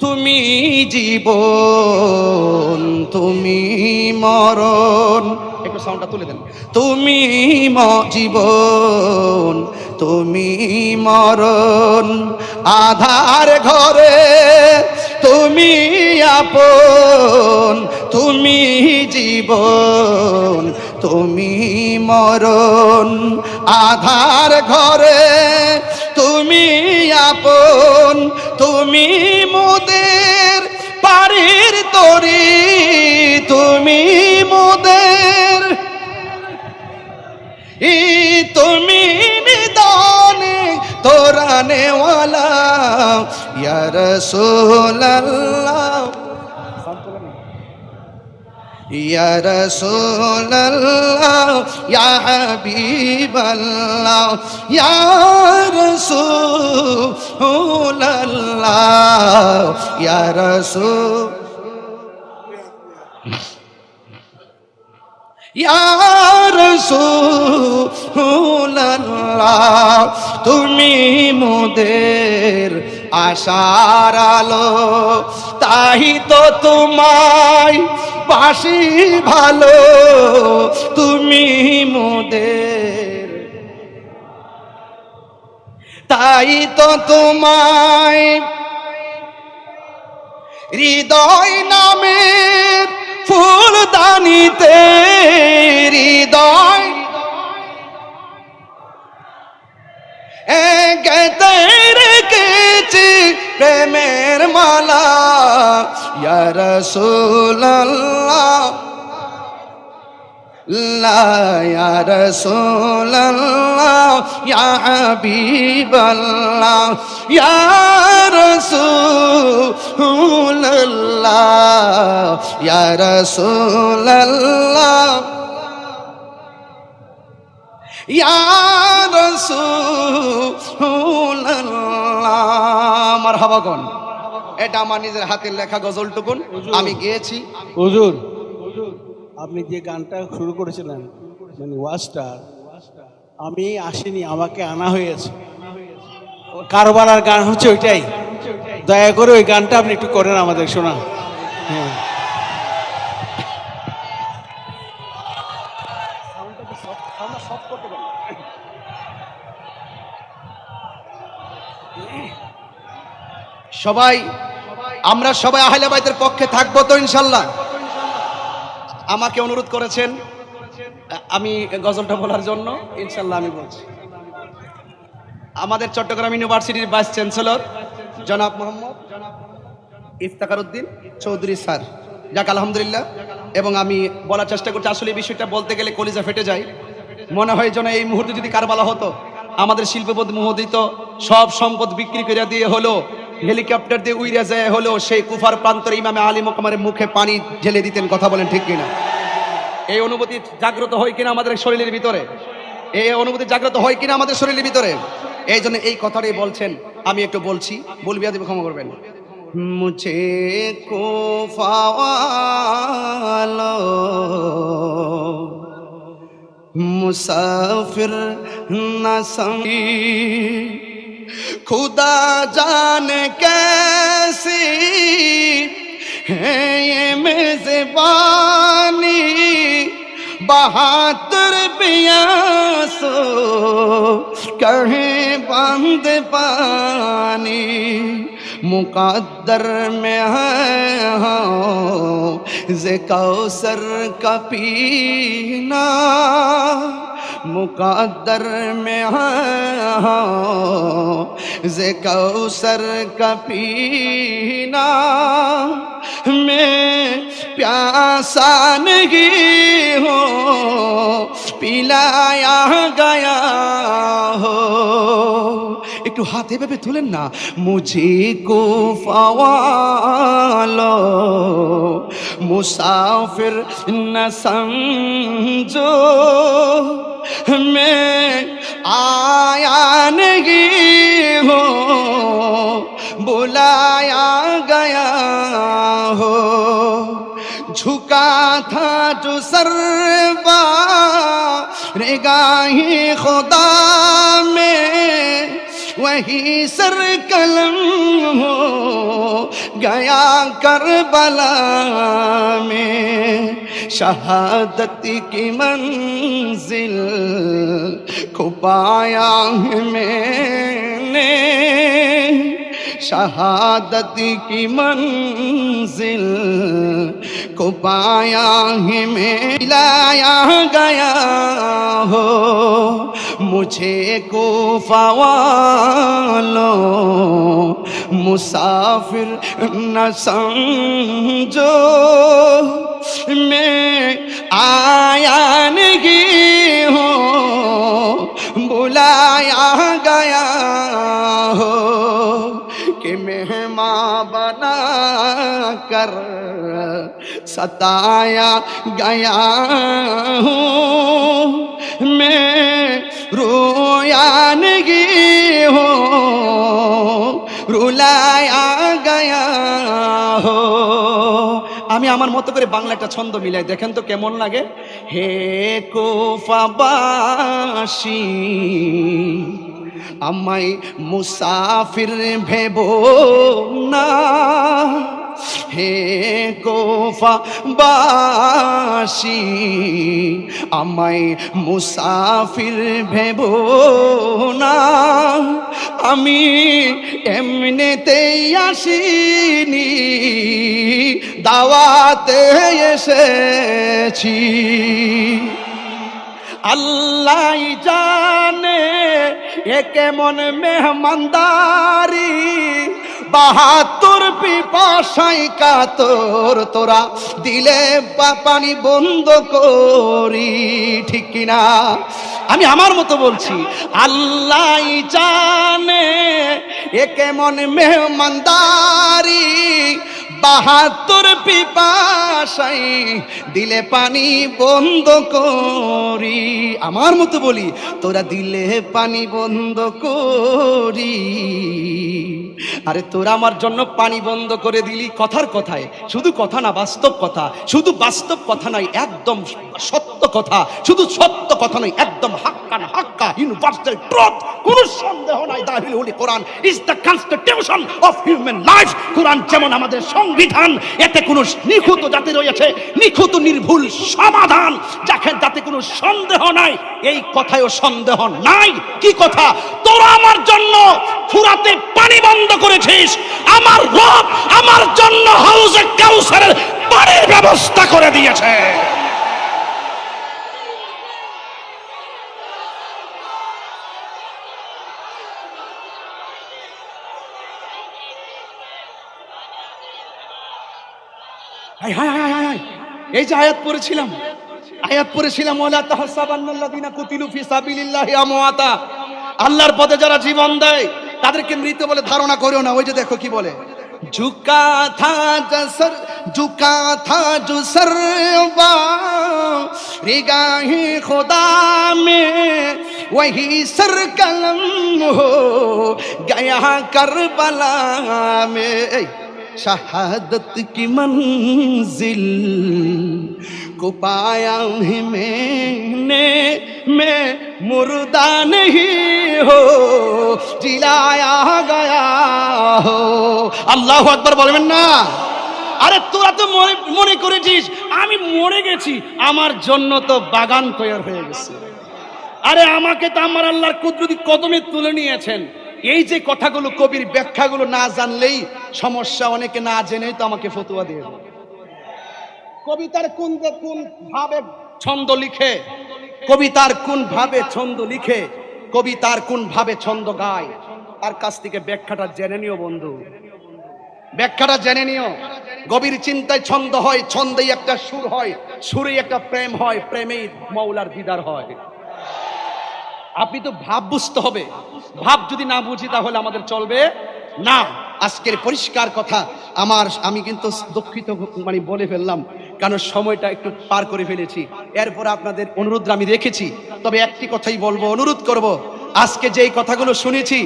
তুমি জীবন, তুমি মরণ। একটু সাউন্ডটা তুলে দেন। তুমি ম, জীবন, তুমি মরণ। আধার ঘরে তুমি আপন, তুমি জীবন, তুমি মরণ। আধার ঘরে তুমি আপন তুমি মোদের পারির তরি তুমি মোদের ই তুমি নিদানে তোরানেওয়ালা ইয়া রাসূলুল্লাহ ইয়া রাসূলুল্লাহ ইয়া হাবিবাল্লাহ ইয়া রাসূলুল্লাহ ইয়া রাসূল ইয়ারসুল্লাহ তুমি মোদের আশার আলো, তাই তো তোমায় বাসি ভালো। তুমি মোদের তাই তো তোমায় হৃদয় নামের ফুলদানিতে, হৃদয় গেতে রেখেছি প্রেমের মালা। ইয়া রাসূলুল্লাহ। লা, ইয়া রাসূলুল্লাহ। ইয়া হাবিবাল্লাহ। ইয়া রাসূলুল্লাহ। ইয়া রাসূলুল্লাহ। ইয়া মারহাবাগন এটা আমার নিজের হাতের লেখা গজলটুকুন। আমি গেয়েছি। হুজুর আপনি যে গানটা শুরু করেছিলেন মানে ওয়াজটা আমি আসিনি আমাকে আনা হয়েছে। কারবার আর গান হচ্ছে ওইটাই। দয়া করে ওই গানটা আপনি একটু করেন আমাদের শোনা হ্যাঁ। সবাই, আমরা সবাই আহলে বাইতের পক্ষে থাকব তো ইনশাল্লাহ। আমাকে অনুরোধ করেছেন, আমি গজলটা বলার জন্য, ইনশাল্লাহ আমি বলছি। আমাদের চট্টগ্রাম ইউনিভার্সিটির ভাইস চ্যান্সেলর, জনাব মোহাম্মদ ইফতাকার উদ্দিন চৌধুরী স্যার। যাক, আলহামদুলিল্লাহ। এবং আমি বলার চেষ্টা করছি, আসলে এই বিষয়টা বলতে গেলে কলিজা ফেটে যায়। মনে হয় যেন এই মুহূর্তে যদি কারবালা হতো, আমাদের শিল্পপদ মোহদিত সব সম্পদ বিক্রি করে দিয়ে হলো হেলিকপ্টার দিয়ে উইরা যায় হলো সেই কুফার প্রান্তরে ইমামে আলী মোকামারের মুখে পানি ঢেলে দিতেন, কথা বলেন ঠিক কিনা? এই অনুভূতি জাগ্রত হয় কিনা আমাদের শরীরের ভিতরে? এই অনুভূতি জাগ্রত হয় কিনা আমাদের শরীরের ভিতরে? এই জন্য এই কথাটাই বলছেন, আমি একটু বলছি, বলবি আদি ক্ষমা করবেন। মুঝে কোফাওয়ালো, মুসাফির না সঙ্গী خدا جان کیسی ہے یہ میزبانی بہادر پیاسو کہیں بند پانی مقدر میں ہے ہاں زکاؤ سر کا پینا मुकद्दर में है हाँ जे कौसर का पीना मैं प्यासा नहीं हूँ पिलाया गया हो একটু হাতে ভেবে তুলেন না মুঝে কো ফাওয়ালো मुसाफिर न समझो मैं आया नहीं हो बुलाया गया हो झुका था जो सरबा रेगा ही खुदा वही सर कलम हो गया करबला में शहादत की मंजिल को पाया है मैंने शहादत की मंजिल को पाया है मैं लाया गया हो মুঝে কো ফাওয়ালো মুসাফির না সমঝো মে আয়া নেহি হো বুলায়া कर सताया गया हूँ मैं रोया नहीं हूँ রুলায়া গায়া হো আমি আমার মতো করে বাংলা একটা ছন্দ মিলাই দেখেন তো কেমন লাগে হে কোফাবাসী আমায় মুসাফির ভেব না হে গোফা বাসি, আমায় মুসাফির ভেব না। আমি এমনিতেই আসিনি, দাওয়াতে এসেছি। আল্লাহ জানে এ কেমন মেহমানদারি। বাহাত্তর পিপাসাই কাতর তোরা। দিলে পানি বন্ধ করি, ঠিক কিনা? আমি আমার মতো বলছি, আল্লাহ জানে এ কেমন মেহমানদারি। বাহাত্তর পিপাসাই দিলে পানি বন্ধ করি। আমার মতো বলি, তোরা দিলে পানি বন্ধ করি। আরে তোরা আমার জন্য পানি বন্ধ করে দিলি কথার কথায়। শুধু কথা না, বাস্তব কথা। শুধু বাস্তব কথা নয়, একদম সত্য কথা। শুধু সত্য কথা নয়, একদম হাক্কা না হাক্কা ইউনিভার্সাল ট্রুথ কোনো সন্দেহ নাই দাহিল holy Quran. Is the constitution of human life Quran যেমন আমাদের সংবিধান, এতে কোনো নিখুঁত জাতি রয়েছে, নিখুঁত নির্ভুল সমাধান। যাকে যাতে কোনো সন্দেহ নাই, এই কথায়ও সন্দেহ নাই। কি কথা? তোরা আমার জন্য ফুরাতে পানি বন্ধ করেছিস। আমার রব আমার জন্য হাউসে কাউসারের পানির ব্যবস্থা করে দিয়েছে। এই যে আয়াত পড়েছিলাম আয়াত পড়েছিলাম, ওয়ালা তাহসাবান্নাল্লাযিনা কুতিলু ফি সাবিলিল্লাহি আমওয়াতা। আল্লাহর পথে যারা জীবন দেয় তাদেরকে মৃত বলে ধারণা করো না ওই যে দেখো কি বলে ঝুকা থা জসর ঝুকা থা जो सरवा रिगाहे खुदा में वही सर कलम हो गया करबला में ऐ, शहादत की मंजिल को पाया है मैंने मैं मुर्दा नहीं हो जिलाया गया हो আল্লাহ আকবার বলবেন না আরে তোরা তো মনে মনে করেছিস আমি মরে গেছি আমার জন্য তো বাগান তৈরি হয়ে গেছে আরে আমাকে তো আমার আল্লাহর কুদরতি কদমে তুলে নিয়েছেন এই যে কথাগুলো কবির ব্যাখ্যাগুলো না জানলেই সমস্যা অনেকে না জেনেই তো আমাকে ফতুয়া দিয়ে দেয়। কবিতার কোন কোন ভাবে ছন্দ লিখে কবিতার কোন ভাবে ছন্দ লিখে কবিতার কোন ভাবে ছন্দ গায়? তার কাছ থেকে ব্যাখ্যাটা জেনে নিও বন্ধু। ব্যাখ্যাটা জেনে নিও। গভীর চিন্তায় ছন্দ হয়, ছন্দেই একটা সুর হয়, সুরেই একটা প্রেম হয়, প্রেমেই মৌলার দিদার হয়। আপনি তো ভাব বুঝতে হবে। ভাব যদি না বুঝি তাহলে আমাদের চলবে না। আজকের পরিষ্কার কথা। আমার, আমি কিন্তু দুঃখিত মানে বলে ফেললাম। কারণ সময়টা একটু পার করে ফেলেছি? এরপর আপনাদের অনুরোধ আমি রেখেছি, তবে একটি কথাই বলব, অনুরোধ করব, আজকে যেই কথাগুলো শুনেছি,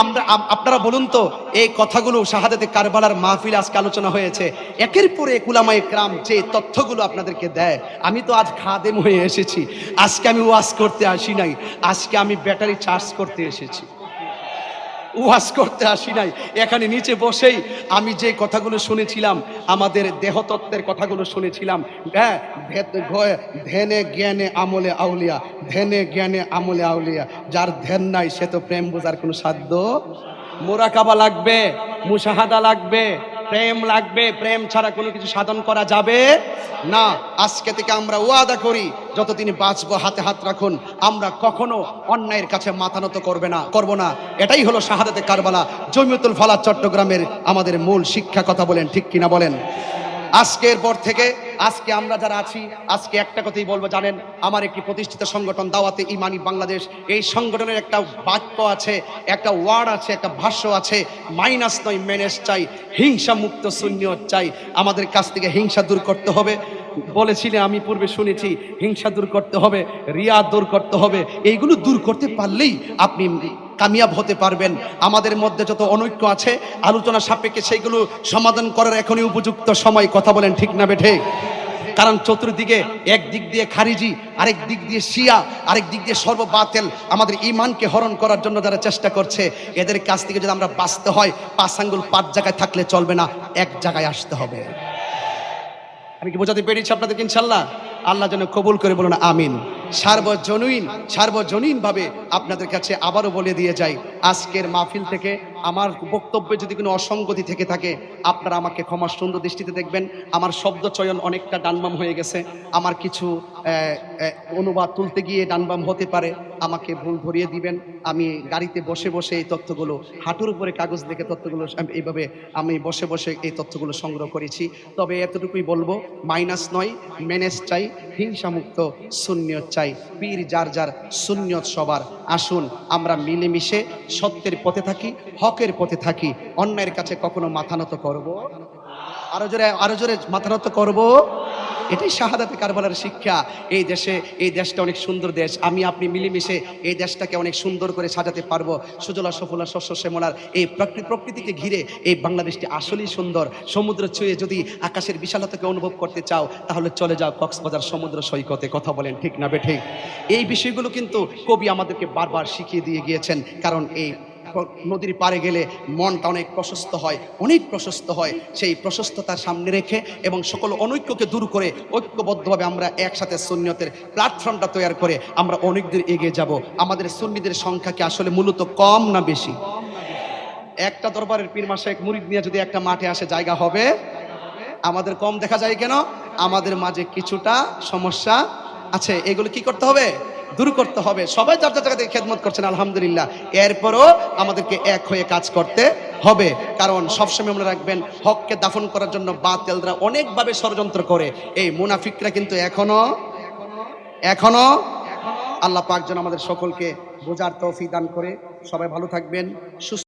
আমরা আপনারা বলুন তো, এই কথাগুলো শাহাদাতে কারবালার মাহফিল আজকে আলোচনা হয়েছে। একের পর এক উলামায়ে ক্রাম যে তথ্যগুলো আপনাদেরকে দেয়, আমি তো আজ খাদেম হয়ে এসেছি। আজকে আমি ওয়াজ করতে আসি নাই, আজকে আমি ব্যাটারি চার্জ করতে এসেছি। ওয়াজ করতে আসি নাই। এখানে নিচে বসেই আমি যে কথাগুলো শুনেছিলাম, আমাদের দেহতত্ত্বের কথাগুলো শুনেছিলাম হ্যাঁ ধ্যানে, জ্ঞানে, আমলে, আউলিয়া, ধ্যানে, জ্ঞানে, আমলে, আউলিয়া, যার ধ্যান নাই, সে তো প্রেম বোঝার কোনো সাধ্য মোরাকাবা লাগবে, মুশাহাদা লাগবে প্রেম লাগবে, প্রেম ছাড়া কোনো কিছু সাধন করা যাবে না। আজকে থেকে আমরা ওয়াদা করি, যতদিন বাঁচব, হাতে হাত রাখুন। আমরা কখনো অন্যায়ের কাছে মাথা নত করবে না, করব না। এটাই হলো শাহাদাতে কারবালা। জমিউতুল ফালা চট্টগ্রামের আমাদের মূল শিক্ষা কথা বলেন, ঠিক কিনা বলেন? আজকের পর থেকে আজকে আমরা যারা আছি, আজকে একটা কথাই বলব, জানেন, আমার একটি প্রতিষ্ঠিত সংগঠন দাওয়াতে ইমানি বাংলাদেশ, এই সংগঠনের একটা বাক্য আছে, একটা ওয়ার্ড আছে, একটা ভাষ্য আছে মাইনাস নয় মেনেস চাই, হিংসা মুক্ত শূন্য চাই, আমাদের কাছ থেকে হিংসা দূর করতে হবে। বলেছিলে, আমি পূর্বে শুনেছি, হিংসা দূর করতে হবে, রিয়া দূর করতে হবে, এইগুলো দূর করতে পারলেই আপনি কামিয়াব হতে পারবেন। আমাদের মধ্যে যত অনৈক্য আছে, আলোচনা সাপেক্ষে সেইগুলো সমাধান করার এখনই উপযুক্ত সময়। কথা বলেন ঠিক না বেঠে? কারণ চতুর্দিকে এক দিক দিয়ে খারিজি, আরেক দিক দিয়ে শিয়া, আরেক দিক দিয়ে সর্ববাতেল আমাদের ইমানকে হরণ করার জন্য যারা চেষ্টা করছে, এদের কাছ থেকে যদি আমরা বাঁচতে হয়, পাঁচ আঙ্গুল পাঁচ জায়গায় থাকলে চলবে না, এক জায়গায় আসতে হবে। আমি কি বোঝাতে পেরেছি আপনাদেরকে ইনশাল্লাহ? আল্লাহ যেন কবুল করে বলুন, আমিন। সার্বজনীন সার্বজনীন ভাবে আপনাদের কাছে আবারও বলে দিয়ে যাই, আজকের মাহফিল থেকে আমার বক্তব্যে যদি কোনো অসঙ্গতি থেকে থাকে, আপনারা আমাকে ক্ষমা সুন্দর দৃষ্টিতে দেখবেন। আমার শব্দ চয়ন অনেকটা ডানবাম হয়ে গেছে। আমার কিছু অনুবাদ তুলতে গিয়ে ডানবাম হতে পারে। আমাকে ভুল ধরিয়ে দিবেন। আমি গাড়িতে বসে বসে এই তথ্যগুলো, হাঁটুর উপরে কাগজ দেখে তথ্যগুলো এইভাবে, আমি বসে বসে এই তথ্যগুলো সংগ্রহ করেছি। তবে এতটুকুই বলব, মাইনাস নয় মেনেস চাই। হিংসামুক্ত শূন্যত চাই। পীর যার যার শূন্যত সবার। আসুন, আমরা মিলেমিশে সত্যের পথে থাকি, হকের পথে থাকি। অন্যের কাছে কখনো মাথা নত করব? আরও জোরে আরও জোরে মাথা নত করব? এটাই শাহাদাতে কারবালার শিক্ষা। এই দেশে, এই দেশটা অনেক সুন্দর দেশ। আমি, আপনি মিলেমিশে এই দেশটাকে অনেক সুন্দর করে সাজাতে পারব। সুজলা, সফলা, শস্য, শ্যামলার এই প্রকৃতি প্রকৃতিকে ঘিরে এই বাংলাদেশটি আসলেই সুন্দর। সমুদ্র ছুঁয়ে যদি আকাশের বিশালতাকে অনুভব করতে চাও, তাহলে চলে যাও কক্সবাজার সমুদ্র সৈকতে। কথা বলেন ঠিক না বেঠিক এই বিষয়গুলো কিন্তু কবি আমাদেরকে বারবার শিখিয়ে দিয়ে গিয়েছেন, কারণ এই নদীর পারে গেলে মনটা অনেক প্রশস্ত হয়, অনেক প্রশস্ত হয়। সেই প্রশস্ততার সামনে রেখে এবং সকল অনৈক্যকে দূর করে ঐক্যবদ্ধভাবে আমরা একসাথে সুন্নিয়তের প্ল্যাটফর্মটা তৈরি করে আমরা অনেক দূর এগিয়ে যাব। আমাদের সুন্নিদের সংখ্যা কি আসলে মূলত কম না বেশি? একটা দরবারের পীর মাসে এক মুরিদ নিয়ে যদি একটা মাঠে আসে, জায়গা হবে? আমাদের কম দেখা যায় কেন? আমাদের মাঝে কিছুটা সমস্যা আছে। এগুলো কি করতে হবে? দূর করতে হবে। সবাই যার যার জায়গা থেকে খেদমত করছেন, আলহামদুলিল্লাহ। এরপরও আমাদেরকে এক হয়ে কাজ করতে হবে। কারণ সবসময় মনে রাখবেন, হককে দাফন করার জন্য বাতেলরা অনেকভাবে ষড়যন্ত্র করে। এই মুনাফিকরা কিন্তু এখনও এখনও আল্লাহ পাকজন আমাদের সকলকে বোঝার তৌফিক দান করে। সবাই ভালো থাকবেন, সুস্থ